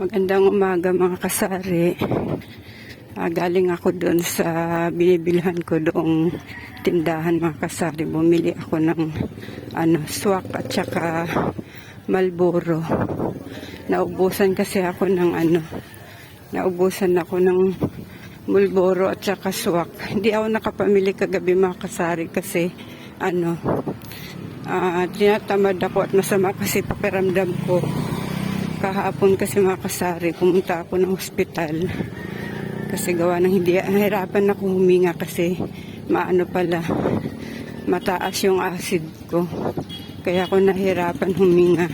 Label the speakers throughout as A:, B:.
A: Magandang umaga mga kasari. Ah, galing ako doon sa binibilhan ko doong tindahan mga kasari. Bumili ako ng ano, swak at saka malboro. Naubusan kasi ako ng ano, naubusan ako ng mulboro at saka swak. Hindi ako nakapamili kagabi mga kasari kasi ano, ah tinatamad ako at masama kasi pakiramdam ko kahapon kasi mga kasari, pumunta ako ng ospital. Kasi gawa ng hindi, nahirapan ako huminga kasi maano pala, mataas yung acid ko. Kaya ako nahirapan huminga.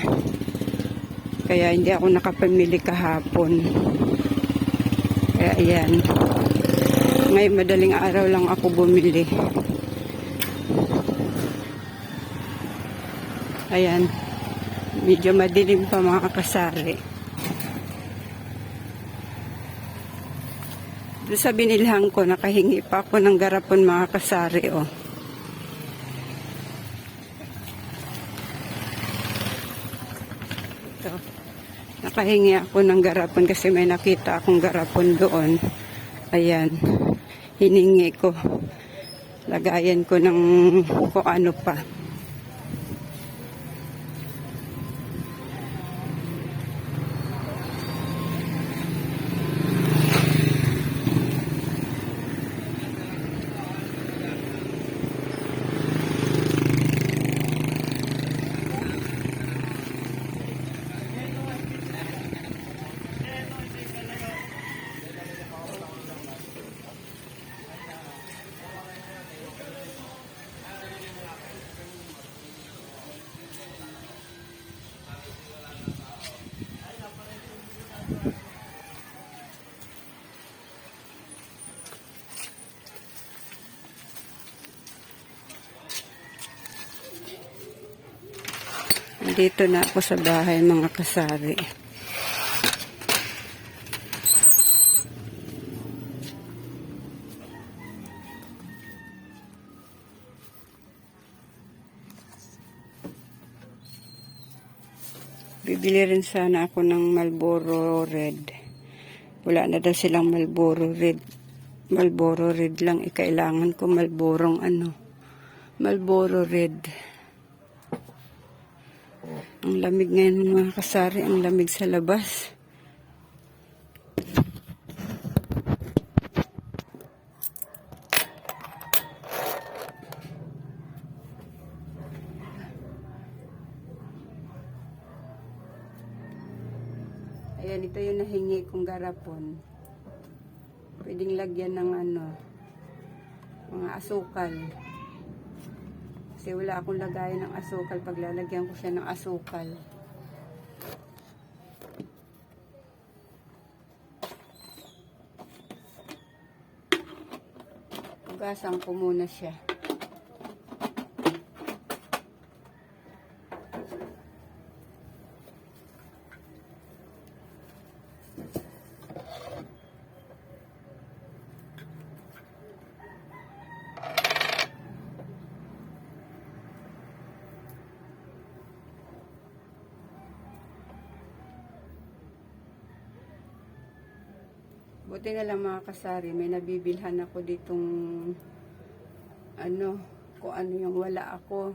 A: Kaya hindi ako nakapamili kahapon. Kaya ayan. Ngayon madaling araw lang ako bumili. Ayan. Medyo madilim pa mga kasari. Doon sa binilhan ko, nakahingi pa ako ng garapon mga kasari, oh. Ito. Nakahingi ako ng garapon kasi may nakita akong garapon doon. Ayan. Hiningi ko. Lagayan ko ng kung ano pa. Dito na ako sa bahay mga kasari. Bibili rin sana ako ng Marlboro Red. Wala na daw silang Marlboro Red. Marlboro Red lang. Ikailangan ko Marlborong ano. Marlboro Red. Ang lamig ngayon mga kasari, ang lamig sa labas. Ayan, ito yung nahingi kong garapon. Pwedeng lagyan ng ano, mga asukal. Kasi wala akong lagayan ng asukal. Paglalagyan ko siya ng asukal. Ugasan ko muna siya. Buti na lang mga kasari, may nabibilhan ako ditong ano, kung ano yung wala ako.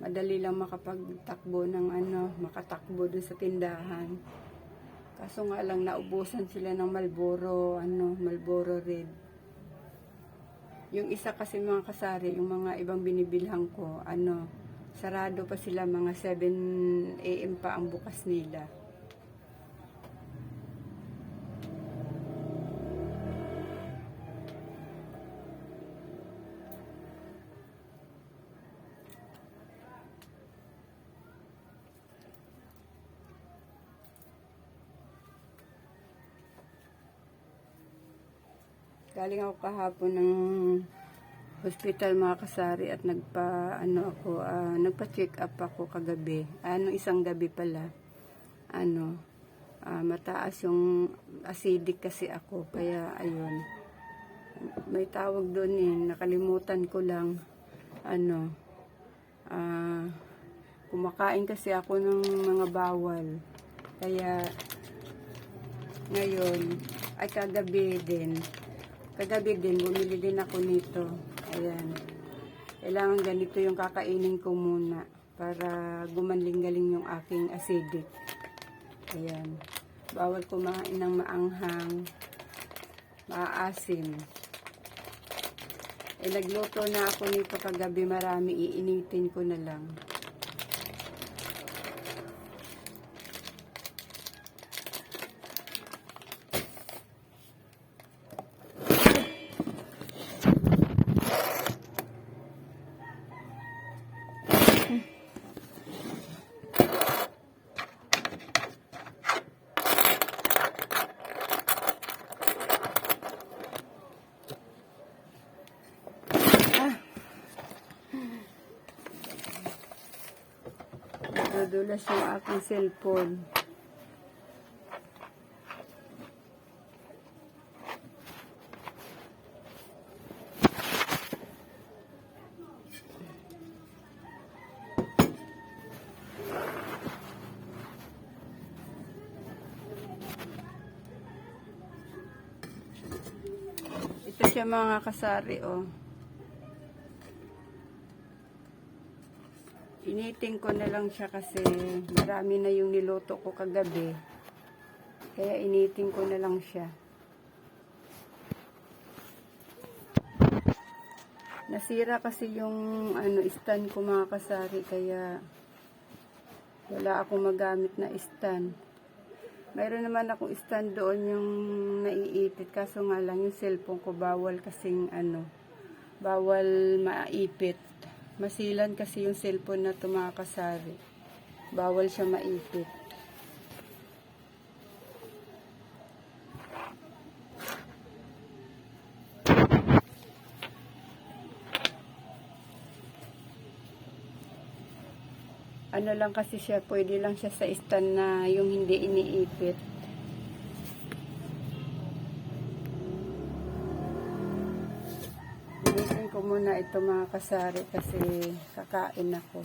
A: Madali lang makapagtakbo ng ano, makatakbo dun sa tindahan. Kaso nga lang naubusan sila ng Malboro, ano, Malboro Red. Yung isa kasi mga kasari, yung mga ibang binibilhan ko, ano, sarado pa sila mga 7 a.m. pa ang bukas nila. Galing ako kahapon ng hospital mga kasari at nagpa ano ako ah, nagpa-check up ako kagabi. Ano isang gabi pala. Ano ah, mataas yung acidic kasi ako kaya ayun. May tawag doon eh, nakalimutan ko lang ano ah kumakain kasi ako ng mga bawal. Kaya Ngayon, ay kagabi din. Kagabi din, bumili din ako nito. Ayan. Kailangan ganito yung kakainin ko muna para gumanling-galing yung aking acidic. Ayan. Bawal kumain ng maanghang, maaasim. Eh, nagluto na ako nito kagabi marami, iinitin ko na lang. Nadudulas yung aking cellphone. Ito siya mga kasari, oh. Initing ko na lang siya kasi marami na yung niluto ko kagabi. Kaya initing ko na lang siya. Nasira kasi yung ano stand ko mga kasari kaya wala akong magamit na stand. Mayroon naman akong stand doon yung naiipit kaso nga lang yung cellphone ko bawal kasing ano bawal maipit. Masilan kasi yung cellphone na to mga kasari. Bawal siya maipit. Ano lang kasi siya, pwede lang siya sa stand na yung hindi iniipit. Ito mga kasari kasi kakain ako.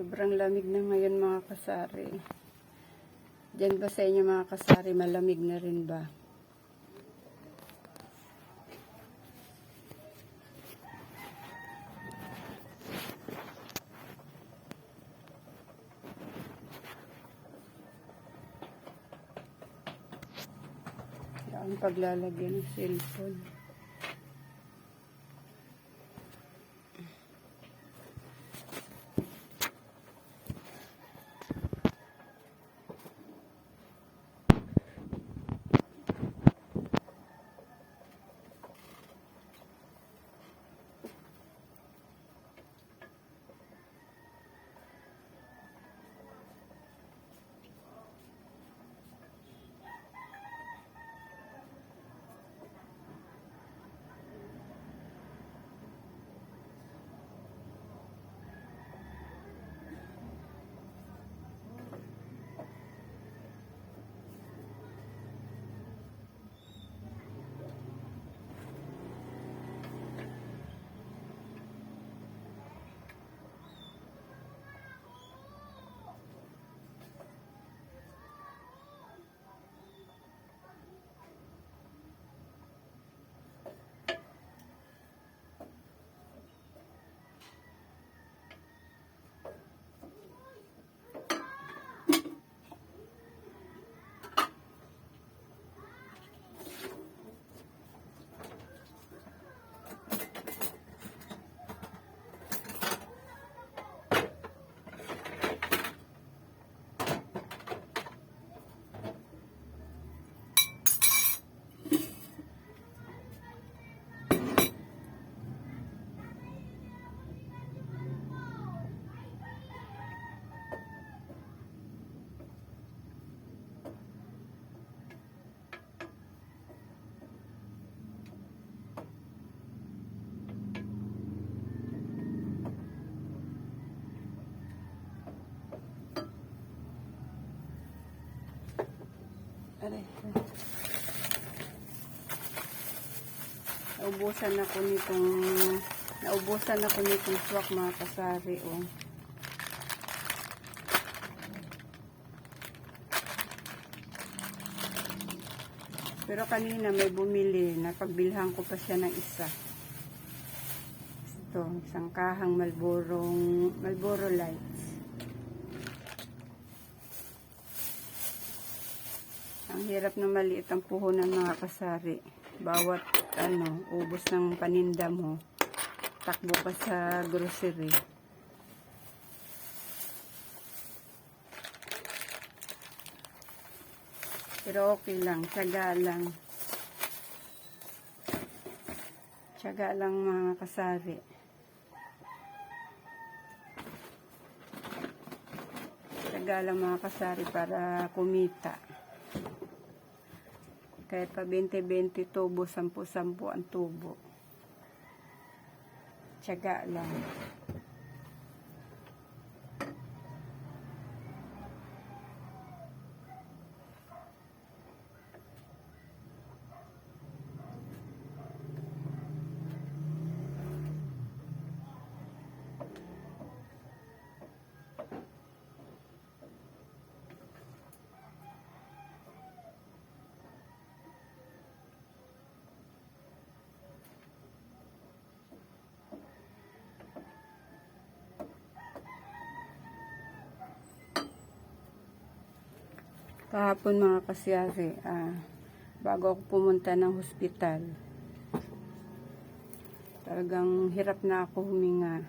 A: Sobrang lamig na ngayon mga kasari. Diyan ba sa inyo mga kasari, malamig na rin ba? Ang paglalagyan ng cellphone. Aray. Naubusan ako nitong naubusan ako nitong swak mga kasari oh. Pero kanina may bumili, napagbilhan ko pa siya ng isa. Ito, isang kahang Malborong, Malboro Lights. Ang hirap na maliit ang puhunan mga kasari. Bawat ano, ubos ng paninda mo, takbo ka sa grocery. Pero okay lang, tsaga lang. Tsaga lang mga kasari. Tsaga lang mga kasari para kumita. Kahit pa 20-20 tubo, 10-10 ang tubo. Tsaga lang. Kahapon mga kasyari, ah, bago ako pumunta ng hospital, talagang hirap na ako huminga.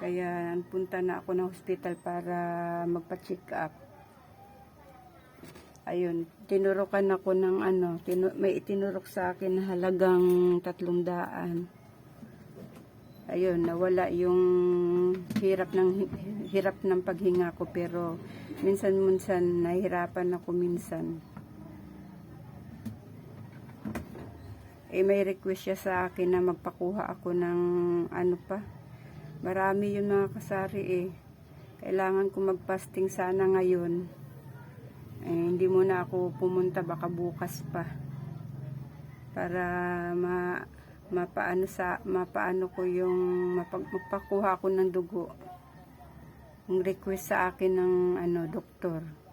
A: Kaya punta na ako ng hospital para magpa-check up. Ayun, tinurukan ako ng ano, tinu- may itinurok sa akin na halagang tatlong daan. Ayun, nawala yung hirap ng hirap ng paghinga ko pero minsan-minsan nahihirapan ako minsan. Eh may request siya sa akin na magpakuha ako ng ano pa. Marami yun mga kasari eh. Kailangan ko magpasting sana ngayon. Eh, hindi muna ako pumunta baka bukas pa. Para ma mapaano sa mapaano ko yung mapag, magpakuha ko ng dugo. Request sa akin ng ano doktor.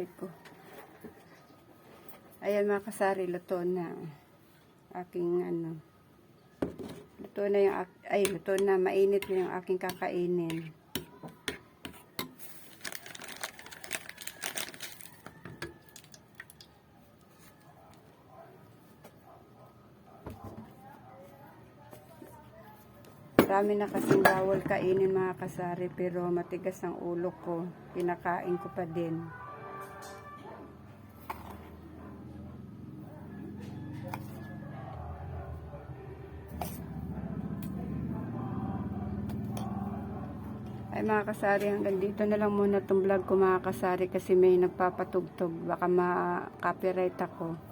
A: Aray ko. Ayan mga kasari, luto na. Aking ano. Luto na yung, ay luto na, mainit na yung aking kakainin. Marami na kasing bawal kainin mga kasari pero matigas ang ulo ko. Pinakain ko pa din. Mga kasari, hanggang dito na lang muna itong vlog ko mga kasari kasi may nagpapatugtog. Baka ma-copyright ako.